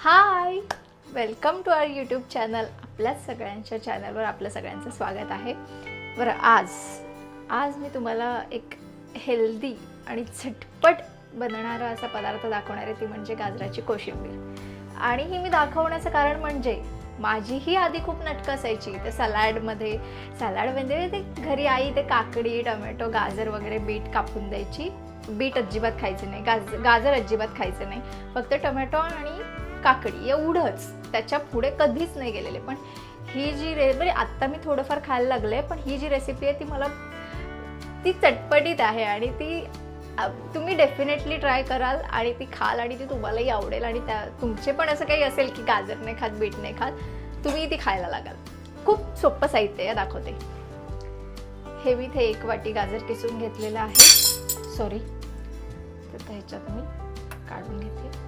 Hi! Welcome to our YouTube channel. आपल्याच सगळ्यांच्या चॅनलवर आपलं सगळ्यांचं स्वागत आहे. बरं आज आज मी तुम्हाला एक हेल्दी आणि झटपट बनणारा असा पदार्थ दाखवणार आहे ती म्हणजे गाजराची कोशिंबीर. आणि ही मी दाखवण्याचं कारण म्हणजे माझीही आधी खूप नटक असायची. ते सलॅडमध्ये सॅलॅड म्हणजे ते घरी आई ते काकडी टोमॅटो गाजर वगैरे बीट कापून द्यायची. बीट अजिबात खायचे नाही. गाज गाजर अजिबात खायचं नाही. फक्त टोमॅटो आणि काकडी एवढंच. त्याच्या पुढे कधीच नाही गेलेले. पण ही जी रे म्हणजे आत्ता मी थोडंफार खायला लागले पण ही जी रेसिपी आहे ती मला ती चटपटीत आहे आणि ती तुम्ही डेफिनेटली ट्राय कराल आणि ती खाल आणि ती तुम्हालाही आवडेल आणि त्या तुमचे पण असं काही असेल की गाजर नाही खात बीट नाही खात तुम्ही ती खायला लागाल. खूप सोपं साहित्य आहे दाखवते. हे मी इथे एक वाटी गाजर किसून घेतलेलं आहे. सॉरी तर ह्याच्यात मी काढून घेते.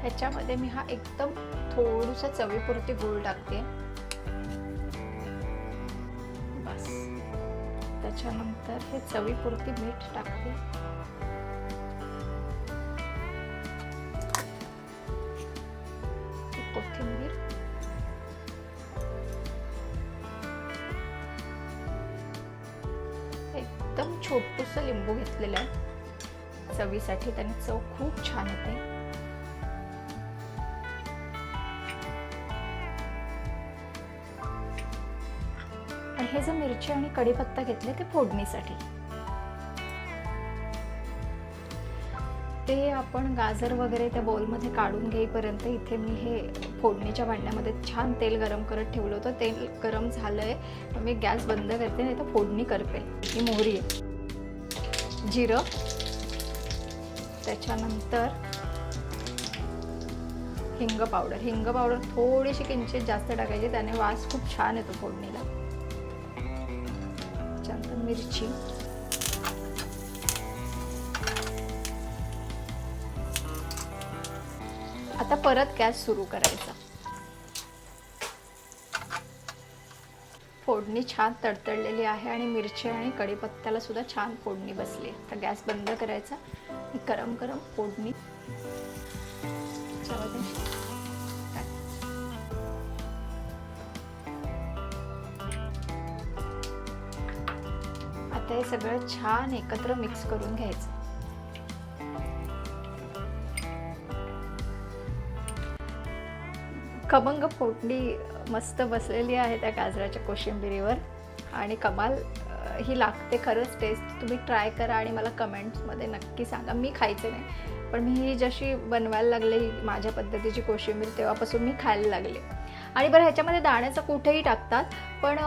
ह्याच्यामध्ये मी हा एकदम थोडूसा चवीपुरती गुळ टाकते. बस. त्याच्यानंतर हे चवीपुरती मीठ टाकते. कोथिंबीर. एकदम छोटूसं लिंबू घेतलेलं आहे. चवीसाठी त्याने चव खूप छान येते. आणि हे जे मिरची आणि कढीपत्ता घेतले ते फोडणीसाठी. ते आपण गाजर वगैरे त्या बोलमध्ये काढून घेईपर्यंत इथे मी हे फोडणीच्या भांड्यामध्ये छान तेल गरम करत ठेवलं होतं. तेल गरम झालंय आहे मी गॅस बंद करते नाही तर फोडणी करते. ही मोहरी आहे. जिरं. त्याच्यानंतर हिंग पावडर. हिंग पावडर थोडीशी किंचित जास्त टाकायची त्याने वास खूप छान येतो फोडणीला. त्याच्यानंतर मिरची. आता परत गॅस सुरू करायचा. फोडणी छान तडतडलेली आहे आणि मिरची आणि कढीपत्त्याला सुद्धा छान फोडणी बसली तर गॅस बंद करायचा. गरम गरम फोडणी. आता हे सगळं छान एकत्र मिक्स करून घ्यायचं. खमंग फोडणी मस्त बसलेली आहे त्या गाजराच्या कोशिंबिरीवर. आणि कमाल ही लागते खरंच टेस्ट तुम्ही ट्राय करा आणि मला कमेंट्समध्ये नक्की सांगा. मी खायचे नाही. पण मी ही जशी बनवायला लागले ही माझ्या पद्धतीची कोशिंबीर तेव्हापासून मी खायला लागले. आणि बरं ह्याच्यामध्ये दाण्याचं कुठेही टाकतात पण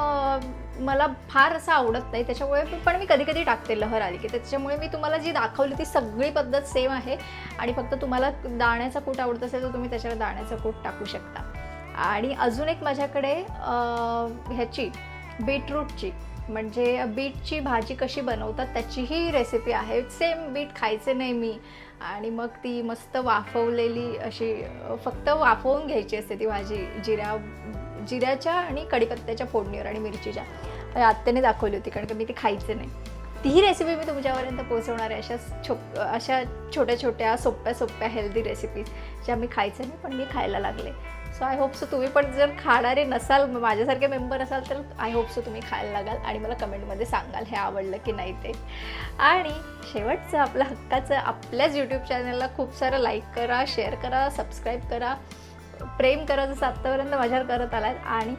मला फार असं आवडत नाही. त्याच्यामुळे पण मी कधी कधी टाकते लहर आली की. त्याच्यामुळे मी तुम्हाला जी दाखवली ती सगळी पद्धत सेम आहे. आणि फक्त तुम्हाला दाण्याचा कूट आवडत असेल तर तुम्ही त्याच्यावर दाण्याचा कूट टाकू शकता. आणि अजून एक माझ्याकडे ह्याची बीटरूटची म्हणजे बीटची भाजी कशी बनवतात त्याचीही रेसिपी आहे. सेम बीट खायचे नाही मी. आणि मग ती मस्त वाफवलेली अशी फक्त वाफवून घ्यायची असते ती भाजी जिऱ्या जिऱ्याच्या आणि कढीपत्त्याच्या फोडणीवर आणि मिरचीच्या. आत्याने दाखवली होती कारण की मी ती खायचे नाही. तीही रेसिपी मी तुमच्यापर्यंत पोहोचवणार आहे. अशा छो अशा छोट्या छोट्या सोप्या सोप्या हेल्दी रेसिपीज ज्या मी खायचं नाही पण मी खायला लागले. सो आय होप सो तुम्ही पण जर खाणारे नसाल माझ्यासारखे मेंबर असाल तर आय होप सो तुम्ही खायला लागाल आणि मला कमेंटमध्ये सांगाल हे आवडलं की नाही ते. आणि शेवटचं आपलं हक्काचं आपल्याच यूट्यूब चॅनलला खूप सारं लाईक करा शेअर करा सबस्क्राईब करा. प्रेम करा जसं आत्तापर्यंत माझ्यावर करत आलात. आणि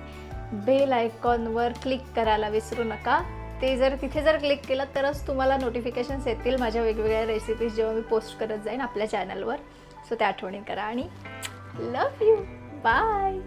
बेल आयकॉनवर क्लिक करायला विसरू नका. ते जर तिथे जर क्लिक केलं तरच तुम्हाला नोटिफिकेशन्स येतील. माझ्या वेगवेगळ्या रेसिपीज जेव्हा मी पोस्ट करत जाईन आपल्या चॅनलवर सो त्या आठवणी करा. आणि लव यू बाय